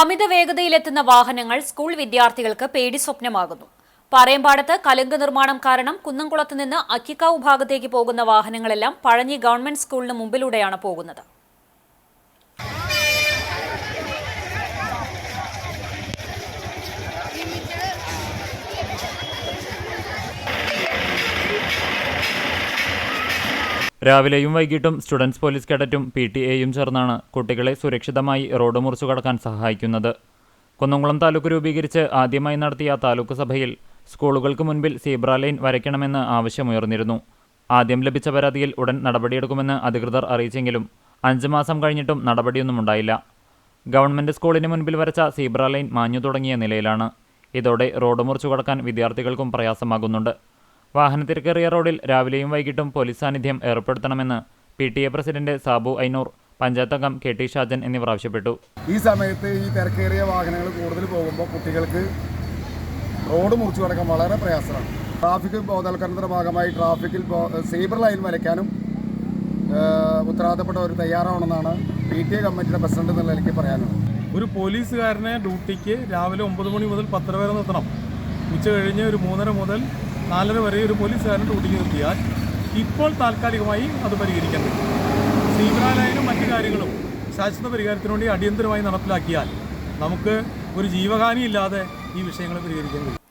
അമിത വേഗതയിലെത്തുന്ന വാഹനങ്ങൾ സ്കൂൾ വിദ്യാർത്ഥികൾക്ക് പേടി സ്വപ്നമാകുന്നു. പാറയമ്പാടത്ത് കലുങ്ക് നിർമ്മാണം കാരണം കുന്നംകുളത്ത് നിന്ന് അക്കിക്കാവ് ഭാഗത്തേക്ക് പോകുന്ന വാഹനങ്ങളെല്ലാം പഴഞ്ഞി ഗവൺമെന്റ് സ്കൂളിന് മുമ്പിലൂടെയാണ് പോകുന്നത്. രാവിലെയും വൈകിട്ടും സ്റ്റുഡൻസ് പോലീസ് കേഡറ്റും പി ടി എയും ചേർന്നാണ് കുട്ടികളെ സുരക്ഷിതമായി റോഡ് മുറിച്ചു കടക്കാൻ സഹായിക്കുന്നത്. കുന്നംകുളം താലൂക്ക് രൂപീകരിച്ച് ആദ്യമായി നടത്തിയ താലൂക്ക് സഭയിൽ സ്കൂളുകൾക്ക് മുൻപിൽ സീബ്ര ലൈൻ വരയ്ക്കണമെന്ന് ആവശ്യമുയർന്നിരുന്നു. ആദ്യം ലഭിച്ച പരാതിയിൽ ഉടൻ നടപടിയെടുക്കുമെന്ന് അധികൃതർ അറിയിച്ചെങ്കിലും അഞ്ച് മാസം കഴിഞ്ഞിട്ടും നടപടിയൊന്നും ഉണ്ടായില്ല. ഗവൺമെന്റ് സ്കൂളിന് മുൻപിൽ വരച്ച സീബ്ര ലൈൻ മാഞ്ഞു തുടങ്ങിയ നിലയിലാണ്. ഇതോടെ റോഡ് മുറിച്ചു കടക്കാൻ വിദ്യാർത്ഥികൾക്കും പ്രയാസമാകുന്നുണ്ട്. വാഹനത്തിരക്കേറിയ റോഡിൽ രാവിലെയും വൈകിട്ടും പോലീസ് സാന്നിധ്യം ഏർപ്പെടുത്തണമെന്ന് P T A president Sabu Ainoor panchayat അംഗം കെ ടി ഷാജൻ എന്നിവർ ആവശ്യപ്പെട്ടു. ഈ സമയത്ത് ഈ തിരക്കേറിയ വാഹനങ്ങൾ കൂടുതൽ പോകുമ്പോൾ കുട്ടികൾക്ക് റോഡ് മുറിച്ചു കടക്കാൻ വളരെ പ്രയാസമാണ്. ട്രാഫിക് ബോധവൽക്കരണത്തിന്റെ ഭാഗമായി ട്രാഫിക്കിൽ സീബ്ര ലൈൻ വരയ്ക്കാനും ഉത്തരവാദപ്പെട്ടവർ ഉത്തരവാദിത്തപ്പെട്ടവർ തയ്യാറാവണമെന്നാണ് പി ടി എ കമ്മിറ്റിയുടെ പ്രസിഡന്റ് എന്നുള്ള എനിക്ക് പറയാനുള്ളത്. ഒരു പോലീസുകാരനെ ഡ്യൂട്ടിക്ക് രാവിലെ ഒമ്പത് മണി മുതൽ പത്തര വരെ നിർത്തണം. ഉച്ച കഴിഞ്ഞ് ഒരു മൂന്നര മുതൽ നാലര വരെ ഒരു പോലീസുകാരൻ ഡ്യൂട്ടിക്ക് നിർത്തിയാൽ ഇപ്പോൾ താൽക്കാലികമായി അത് പരിഹരിക്കാൻ പറ്റും. സീബ്ര ലൈനും മറ്റു കാര്യങ്ങളും ശാശ്വത പരിഹാരത്തിന് വേണ്ടി അടിയന്തരമായി നടപ്പിലാക്കിയാൽ നമുക്ക് ഒരു ജീവഹാനിയില്ലാതെ ഈ വിഷയങ്ങൾ പരിഹരിക്കാൻ കഴിയും.